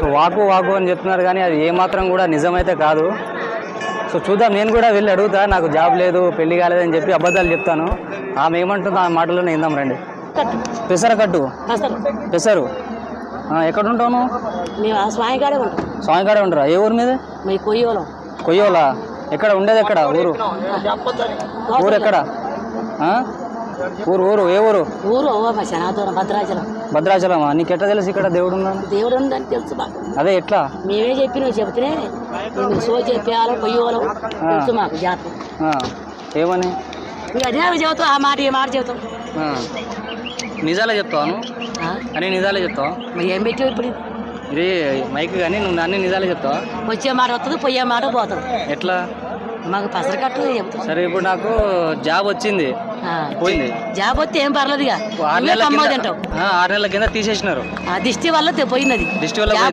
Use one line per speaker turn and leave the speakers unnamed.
So వాకు వాకు అని చెప్తున్నారు కానీ అది ఏమాత్రం కూడా నిజమైతే కాదు. సో చూద్దాం నేను కూడా వెళ్ళి అడుగుతా నాకు జాబ్ లేదు పెళ్ళి కాలేదని చెప్పి అబద్ధాలు చెప్తాను. ఆమె ఏమంటుందో ఆ మాటలోనే ఇందాం రండి. పెసర కట్టు. పెసరు. ఎక్కడ ఉంటావు
ఆ స్వామికాడే ఉంటాం.
స్వామికాడే ఉంటారా? ఏ ఊరు మీద?
కొయ్యోలం.
కొయ్యోలా? ఎక్కడ ఉండేది ఎక్కడ? ఊరు? ఊరు ఎక్కడ? ఊరు ఊరు ఏ ఊరు?
ఊరు ఓ మా శనాదూరం భద్రాచలం.
భద్రాచలమా? నీకు ఎట్లా తెలుసు ఇక్కడ దేవుడు ఉందని
దేవుడు ఉందని తెలుసు మాకు.
అదే ఎట్లా?
మేమే చెప్పి నువ్వు మేము సో చెప్పేవాళ్ళం కొయ్యోలం తెలుసు మాకు జాతకం.
ఏమని?
ఇక అదే చెబుతాం ఆ మాట ఈ మాట చెబుతాం
ఆ. నిజాలే చెప్తాను? అని నిజాలే చెప్తావా?
ఏం పెట్టావు ఇప్పుడు?
ఇది మైక్ కానీ నువ్వు అన్ని నిజాలే చెప్తావా?
వచ్చే మాట వస్తుంది పోయే మాట పోతుంది.
ఎట్లా?
మాకు పసర కట్టు చెబుతాం
సరే ఇప్పుడు నాకు జాబ్ వచ్చింది. పోయింది.
జాబ్ వస్తే ఏం పర్లేదు ఇక
ఆరు నెలల కింద ఆ, ఆరు నెలల కింద తీసేసినారు.
ఆ దిష్టి వల్ల తె- పోయినది.
దిష్టి వల్ల